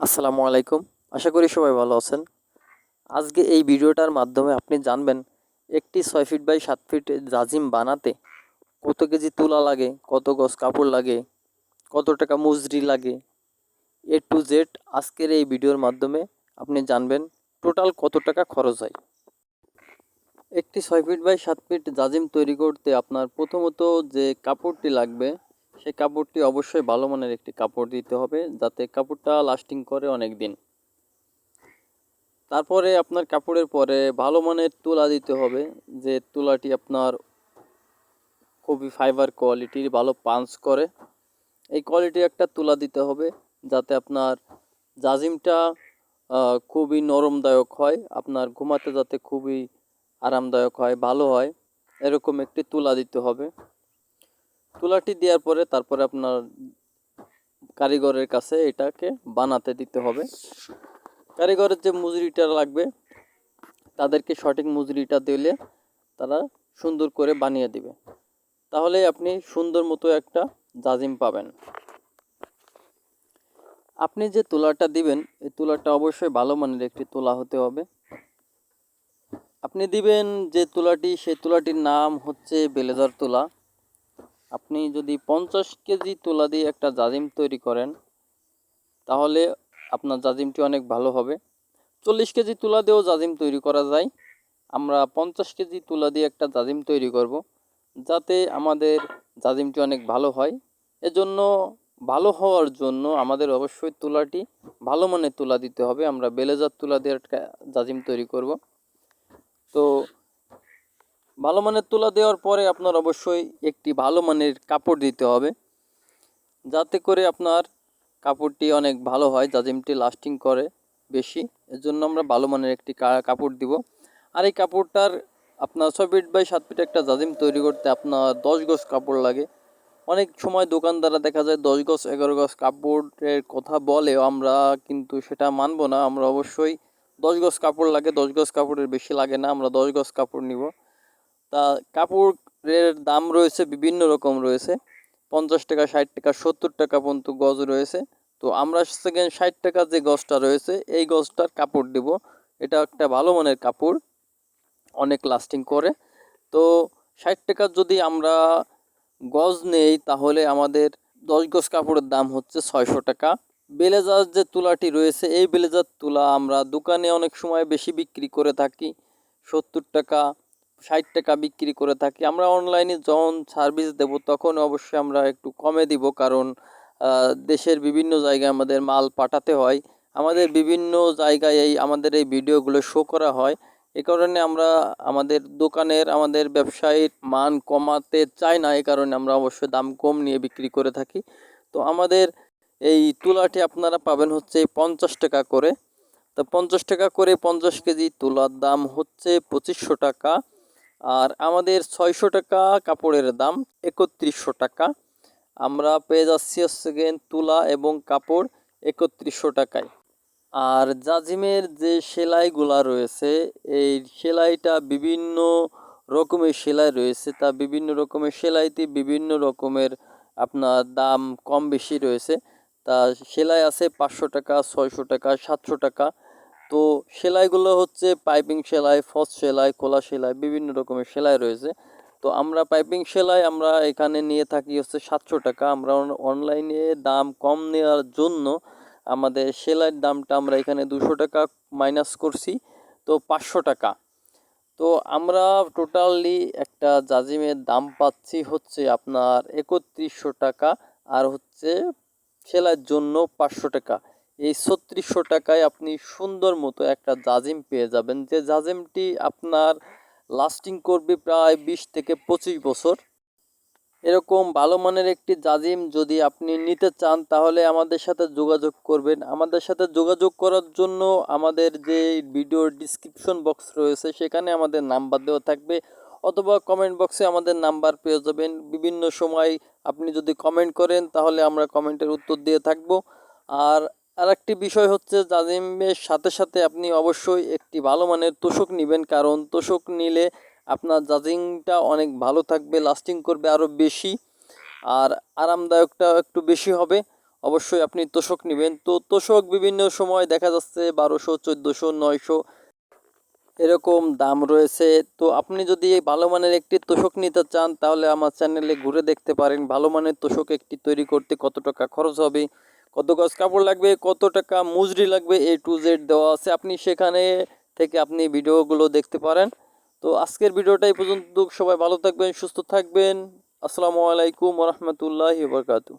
আসসালামু আলাইকুম। আশা করি সবাই ভালো আছেন। আজকে এই ভিডিওটার মাধ্যমে আপনি জানবেন, একটি ছয় ফিট বাই সাত ফিট জাজিম বানাতে কত কেজি তুলা লাগে, কত গজ কাপড় লাগে, কত টাকা মজুরি লাগে। এ টু জেড আজকের এই ভিডিওর মাধ্যমে আপনি জানবেন টোটাল কত টাকা খরচ হয়। একটি ছয় ফিট বাই সাত ফিট জাজিম তৈরি করতে আপনার প্রথমত যে কাপড়টি লাগবে সেই কাপড়টি অবশ্যই ভালো মানের একটি কাপড় দিতে হবে, যাতে কাপড়টা লাস্টিং করে অনেক দিন তারপরে আপনার কাপড়ের পরে ভালো মানের তুলা দিতে হবে, যে তুলাটি আপনার খুবই ফাইবার কোয়ালিটির ভালো পাঞ্চ করে। এই কোয়ালিটি একটা তুলা দিতে হবে, যাতে আপনার জাজিমটা খুবই নরমদায়ক হয়, আপনার ঘুমাতে যাতে খুবই আরামদায়ক হয়, ভালো হয়, এরকম একটি তুলা দিতে হবে। তুলাটি দেওয়ার পরে তারপরে আপনার কারিগরের কাছে এটাকে বানাতে দিতে হবে। কারিগরের যে মজুরিটা লাগবে, তাদেরকে সঠিক মজুরিটা দিলে তারা সুন্দর করে বানিয়ে দিবে। তাহলে আপনি সুন্দর মতো একটা জাজিম পাবেন। আপনি যে তুলাটা দিবেন, এই তুলাটা অবশ্যই ভালো মানের একটি তুলা হতে হবে। আপনি দিবেন যে তুলাটি, সেই তুলাটির নাম হচ্ছে বেলেজার তুলা। আপনি যদি পঞ্চাশ কেজি তুলা দিয়ে একটা জাজিম তৈরি করেন, তাহলে আপনার জাজিমটি অনেক ভালো হবে। চল্লিশ কেজি তুলা দিয়েও জাজিম তৈরি করা যায়। আমরা পঞ্চাশ কেজি তুলা দিয়ে একটা জাজিম তৈরি করব, যাতে আমাদের জাজিমটি অনেক ভালো হয়। এজন্য ভালো হওয়ার জন্য আমাদের অবশ্যই তুলাটি ভালো মানের তুলা দিতে হবে। আমরা বেলেজার তুলা দিয়ে একটা জাজিম তৈরি করব। তো ভালো মানের তুলা দেওয়ার পরে আপনার অবশ্যই একটি ভালো মানের কাপড় দিতে হবে। যাতে করে আপনার কাপড়টি অনেক ভালো হয়, জাজিমটি লাস্টিং করে বেশি। এর জন্য আমরা ভালো মানের একটি কাপড় দিব। আর এই কাপড়টার আপনার ছয় ফিট বাই সাত ফিট একটা জাজিম তৈরি করতে আপনার দশ গজ কাপড় লাগে। অনেক সময় দোকানদাররা দেখা যায় দশ গজ, এগারো গজ কাপড়ের কথা বলেও আমরা কিন্তু সেটা মানবো না। আমরা অবশ্যই দশ গজ কাপড় লাগে, দশ গজ কাপড়ের বেশি লাগে না। আমরা দশ গজ কাপড় নিব। তা কাপড়ের দাম রয়েছে বিভিন্ন রকম রয়েছে। পঞ্চাশ টাকা, ষাট টাকা, সত্তর টাকা পর্যন্ত গজ রয়েছে। তো আমরা সেকেন্ড ষাট টাকা যে গজটা রয়েছে, এই গজটার কাপড় দেব। এটা একটা ভালো মানের কাপড়, অনেক লাস্টিং করে। তো ষাট টাকার যদি আমরা গজ নেই, তাহলে আমাদের দশ গজ কাপড়ের দাম হচ্ছে ছয়শো টাকা। বেলেজার যে তুলাটি রয়েছে, এই বেলেজার তুলা আমরা দোকানে অনেক সময় বেশি বিক্রি করে থাকি। সত্তর টাকা ষাট টাকা বিক্রি করে থাকি। আমরা অনলাইনে যখন সার্ভিস দেব তখন অবশ্যই আমরা একটু কমে দিব। কারণ দেশের বিভিন্ন জায়গায় আমাদের মাল পাঠাতে হয়। আমাদের বিভিন্ন জায়গায় এই, আমাদের এই ভিডিওগুলো শো করা হয়। এ কারণে আমরা আমাদের দোকানের, আমাদের ব্যবসায়ীর মান কমাতে চাই না। এ কারণে আমরা অবশ্যই দাম কম নিয়ে বিক্রি করে থাকি। তো আমাদের এই তুলাটি আপনারা পাবেন হচ্ছে পঞ্চাশ টাকা করে। তো পঞ্চাশ টাকা করে পঞ্চাশ কেজি তুলার দাম হচ্ছে পঁচিশশো টাকা। আর আমাদের ছয়শো টাকা কাপড়ের দাম, একত্রিশশো টাকা। আমরা পেয়ে যাচ্ছি হচ্ছে তুলা এবং কাপড় একত্রিশশো টাকায়। আর জাজিমের যে সেলাইগুলা রয়েছে, এই সেলাইটা বিভিন্ন রকমের সেলাই রয়েছে। তা বিভিন্ন রকমের সেলাইতে বিভিন্ন রকমের আপনার দাম কম বেশি রয়েছে। তা সেলাই আছে পাঁচশো টাকা, ছয়শো টাকা, সাতশো টাকা। তো সেলাইগুলো হচ্ছে পাইপিং সেলাই, ফস সেলাই কোলা সেলাই, বিভিন্ন রকমের সেলাই রয়েছে। তো আমরা পাইপিং সেলাই আমরা এখানে নিয়ে থাকি হচ্ছে সাতশো টাকা। আমরা অনলাইনে দাম কম নেওয়ার জন্য আমাদের সেলাইয়ের দামটা আমরা এখানে দুশো টাকা মাইনাস করছি, তো পাঁচশো টাকা। তো আমরা টোটালি একটা জাজিমের দাম পাচ্ছি হচ্ছে আপনার একত্রিশশো টাকা আর হচ্ছে সেলাইয়ের জন্য পাঁচশো টাকা। এই ছত্রিশশো টাকায় আপনি সুন্দর মতো একটা জাজিম পেয়ে যাবেন। যে জাজিমটি আপনার লাস্টিং করবে প্রায় বিশ থেকে পঁচিশ বছর। এরকম ভালো মানের একটি জাজিম যদি আপনি নিতে চান, তাহলে আমাদের সাথে যোগাযোগ করবেন। আমাদের সাথে যোগাযোগ করার জন্য আমাদের যে ভিডিওর ডিসক্রিপশন বক্স রয়েছে, সেখানে আমাদের নাম্বার দেওয়া থাকবে। অথবা কমেন্ট বক্সে আমাদের নাম্বার পেয়ে যাবেন। বিভিন্ন সময় আপনি যদি কমেন্ট করেন, তাহলে আমরা কমেন্টের উত্তর দিয়ে থাকব। আর আরেকটি বিষয় হচ্ছে জাজিমের সাথে সাথে আপনি অবশ্যই একটি ভালো মানের তোষক নেবেন, কারণ তোষক নিলে আপনার জাজিংটা অনেক ভালো থাকবে লাস্টিং করবে আরও বেশি আর আরামদায়কটা একটু বেশি হবে। অবশ্যই আপনি তোষক নেবেন। তো তোষক বিভিন্ন সময় দেখা যাচ্ছে বারোশো, চোদ্দোশো, নয়শো এরকম দাম রয়েছে। তো আপনি যদি এই ভালো মানের একটি তোষক নিতে চান, তাহলে আমার চ্যানেলে ঘুরে দেখতে পারেন। ভালো মানের তোষক একটি তৈরি করতে কত টাকা খরচ হবে? কত গজ কাপড় লাগবে, কত টাকা মজুরি লাগবে এ টু জেড দেওয়া আছে। আপনি সেখানে থেকে আপনি ভিডিওগুলো দেখতে পারেন। তো আজকের ভিডিওটা এই পর্যন্ত। সবাই ভালো থাকবেন, সুস্থ থাকবেন। আসসালামু আলাইকুম রহমতুল্লাহ বরকাতু